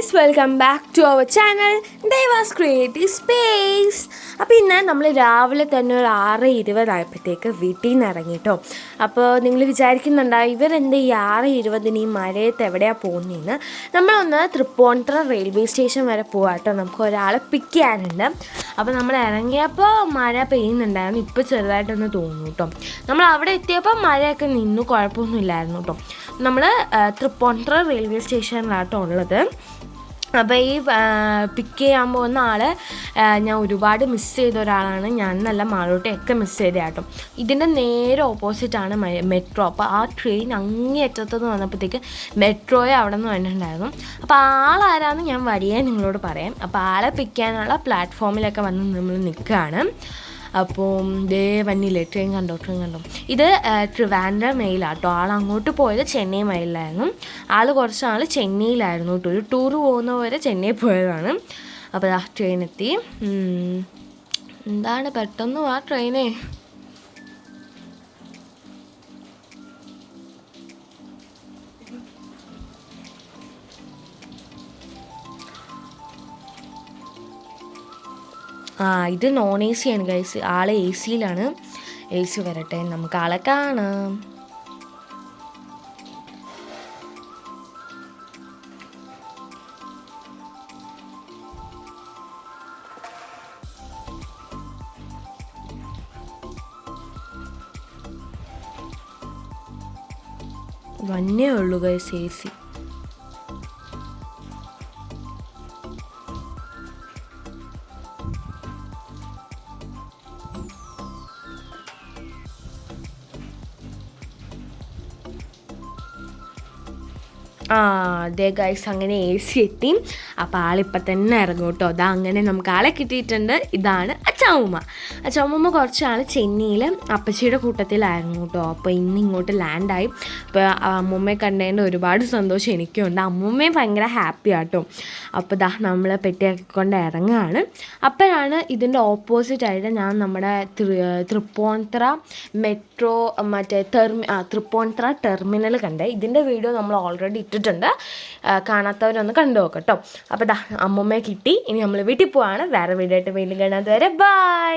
Guys welcome back to our channel Deva's creative space അപ്പോൾ ഇന്ന് നമ്മൾ രാവിലെ തന്നെ ഒരു ആറ് ഇരുപതായപ്പോഴത്തേക്ക് വീട്ടിൽ നിന്ന് ഇറങ്ങിട്ടോ അപ്പോൾ നിങ്ങൾ വിചാരിക്കുന്നുണ്ടാവും ഇവരെന്ത് ഈ ആറ് ഇരുപതിന് ഈ മഴയത്ത് എവിടെയാണ് പോകുന്നതെന്ന് നമ്മളൊന്ന് തൃപ്പൂണിത്തുറ റെയിൽവേ സ്റ്റേഷൻ വരെ പോകാം കേട്ടോ നമുക്ക് ഒരാളെ പിക്ക് ചെയ്യാനുണ്ട്. അപ്പോൾ നമ്മൾ ഇറങ്ങിയപ്പോൾ മഴ പെയ്യുന്നുണ്ടായിരുന്നു. ഇപ്പോൾ ചെറുതായിട്ടൊന്ന് തോന്നുന്നു കേട്ടോ നമ്മൾ അവിടെ എത്തിയപ്പോൾ മഴയൊക്കെ നിന്നു കുഴപ്പമൊന്നുമില്ലായിരുന്നു കേട്ടോ നമ്മൾ തൃപ്പൂണിത്തുറ റെയിൽവേ സ്റ്റേഷനിലാട്ടോ ഉള്ളത്. അപ്പോൾ ഈ പിക്ക് ചെയ്യാൻ പോകുന്ന ആളെ ഞാൻ ഒരുപാട് മിസ് ചെയ്ത ഒരാളാണ്. ഞാൻ നല്ല മാളോട്ടയൊക്കെ മിസ് ചെയ്ത കേട്ടോ. ഇതിന്റെ നേരെ ഓപ്പോസിറ്റാണ് മെട്രോ അപ്പോൾ ആ ട്രെയിൻ അങ്ങേയറ്റത്തുനിന്ന് വന്നപ്പോഴത്തേക്ക് മെട്രോയെ അവിടെ നിന്ന് വന്നിട്ടുണ്ടായിരുന്നു. അപ്പോൾ ആളാരാന്ന് ഞാൻ വഴിയേ നിങ്ങളോട് പറയാം. അപ്പോൾ ആളെ പിക്ക് ചെയ്യാനുള്ള പ്ലാറ്റ്ഫോമിലൊക്കെ വന്ന് നമ്മൾ നിൽക്കുകയാണ്. അപ്പോൾ ദേ വന്നില്ലേ ട്രെയിൻ കണ്ടോ ട്രെയിൻ കണ്ടോ? ഇത് ട്രിവാൻഡ്രം മെയിലാട്ടോ. ആൾ അങ്ങോട്ട് പോയത് ചെന്നൈ മെയിലായിരുന്നു. ആൾ കുറച്ച് നാൾ ചെന്നൈയിലായിരുന്നു കേട്ടോ. ഒരു ടൂർ പോലെ ചെന്നൈ പോയതാണ്. അപ്പോൾ ആ ട്രെയിൻ എത്തി. എന്താണ് പെട്ടെന്ന് ആ ട്രെയിനേ. ഇത് നോൺ എ സി ആണ് ഗൈസ് ആളെ എ സിയിലാണ് എ സി വരട്ടെ. നമുക്ക് ആളെ കാണാം. വന്നേ ഉള്ളൂ ഗൈസ് എ സി ആ അതെ ഗൈസ് അങ്ങനെ എ സി എത്തി. അപ്പോൾ ആളിപ്പം തന്നെ ഇറങ്ങും കേട്ടോ അതാ അങ്ങനെ നമുക്ക് ആളെ കിട്ടിയിട്ടുണ്ട്. ഇതാണ് അച്ചാമ്മ അച്ചാമ്മ കുറച്ച് ആൾ ചെന്നൈയിൽ അപ്പച്ചിയുടെ കൂട്ടത്തിലായിരുന്നു കേട്ടോ അപ്പോൾ ഇന്ന് ഇങ്ങോട്ട് ലാൻഡായി അപ്പോൾ അമ്മൂമ്മയെ കണ്ടതിന്റെ ഒരുപാട് സന്തോഷം എനിക്കുണ്ട്. അമ്മൂമ്മയും ഭയങ്കര ഹാപ്പി ആട്ടോ. അപ്പോൾ ദാ നമ്മൾ പെട്ടിയാക്കിക്കൊണ്ട് ഇറങ്ങുകയാണ് അപ്പോഴാണ് ഇതിന്റെ ഓപ്പോസിറ്റായിട്ട് ഞാൻ നമ്മുടെ തൃ- മെട്രോ മറ്റേ ടെർമി ആ ടെർമിനൽ കണ്ടത് ഇതിന്റെ വീഡിയോ നമ്മൾ ഓൾറെഡി ഇട്ടിട്ടുണ്ട്. ആ, കാണാത്തവരൊന്ന് കണ്ടു നോക്കട്ടോ അപ്പോൾ ദാ അമ്മമ്മയെ കിട്ടി. ഇനി നമ്മൾ വീട്ടിൽ പോവാണ്. വേറെ വീഡിയോ ആയിട്ട് വീണ്ടും കാണാത്തവരെ വരെ ബൈ